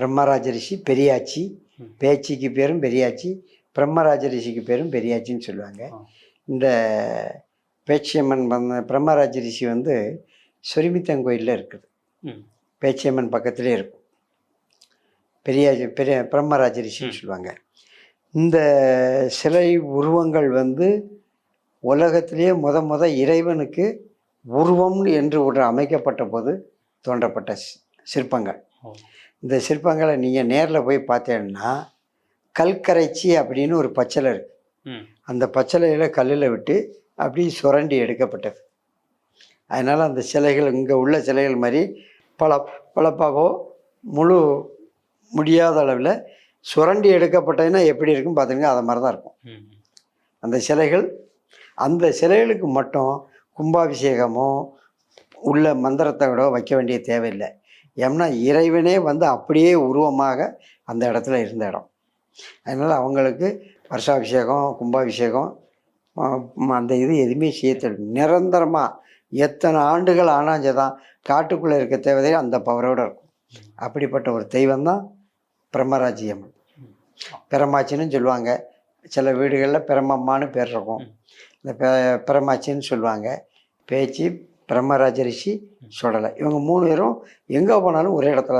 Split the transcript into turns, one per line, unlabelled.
பிரம்மராஜ ரிஷி பெரியாச்சி. பேச்சிக்கு பேரும் பெரியாச்சி பிரம்மராஜ ரிஷிக்கு பேரும் பெரியாச்சின்னு சொல்லுவாங்க. இந்த பேச்சியம்மன் வந்த பிரம்மராஜ ரிஷி வந்து சொரிமித்தங்கோயிலில் இருக்குது
ம்.
பேச்சியம்மன் பக்கத்திலே இருக்கும் பெரியாஜி பெரிய பிரம்மராஜ ரிஷின்னு சொல்லுவாங்க இந்த சிலை உருவங்கள் வந்து உலகத்திலேயே முத முத இறைவனுக்கு உருவம் என்று ஒன்று அமைக்கப்பட்ட போது தோன்றப்பட்ட சிற்பங்கள். இந்த சிற்பங்களை நீங்கள் நேரில் போய் பார்த்தீங்கன்னா கல்கரைச்சி அப்படின்னு ஒரு பச்சளை இருக்கு.
ம்.
அந்த பச்சளையில் கல்லில் விட்டு அப்படி சுரண்டி எடுக்கப்பட்டது. அதனால் அந்த சிலைகள் இங்கே உள்ள சிலைகள் மாதிரி பல பளப்பாவோ முழு முடியாத அளவில் சுரண்டி எடுக்கப்பட்டதுன்னா எப்படி இருக்கும் பார்த்துங்க அதை மாதிரி தான் இருக்கும். அந்த சிலைகள் அந்த சிலைகளுக்கு மட்டும் கும்பாபிஷேகமோ உள்ள மந்திரத்தை விட வைக்க வேண்டிய தேவையில்லை. ஏன்னா இறைவனே வந்து அப்படியே உருவமாக அந்த இடத்துல இருந்த இடம். அதனால் அவங்களுக்கு வருஷாபிஷேகம் கும்பாபிஷேகம் அந்த இது எதுவுமே செய்ய நிரந்தரமாக எத்தனை ஆண்டுகள் ஆனாஞ்சு தான் காட்டுக்குள்ளே இருக்க தேவதை அந்த பவரோடு இருக்கும். அப்படிப்பட்ட ஒரு தெய்வம் தான் பிரம்மராஜி அம்மன். பிரமாச்சின்னு சொல்லுவாங்க. சில வீடுகளில் பிரமம்மான்னு பேர் இருக்கும். இந்த பெ- பிரமாச்சின்னு சொல்லுவாங்க. பேச்சு பிரம்மராஜ ரிஷி சுடலை இவங்க மூணு பேரும் எங்கே போனாலும் ஒரே இடத்துல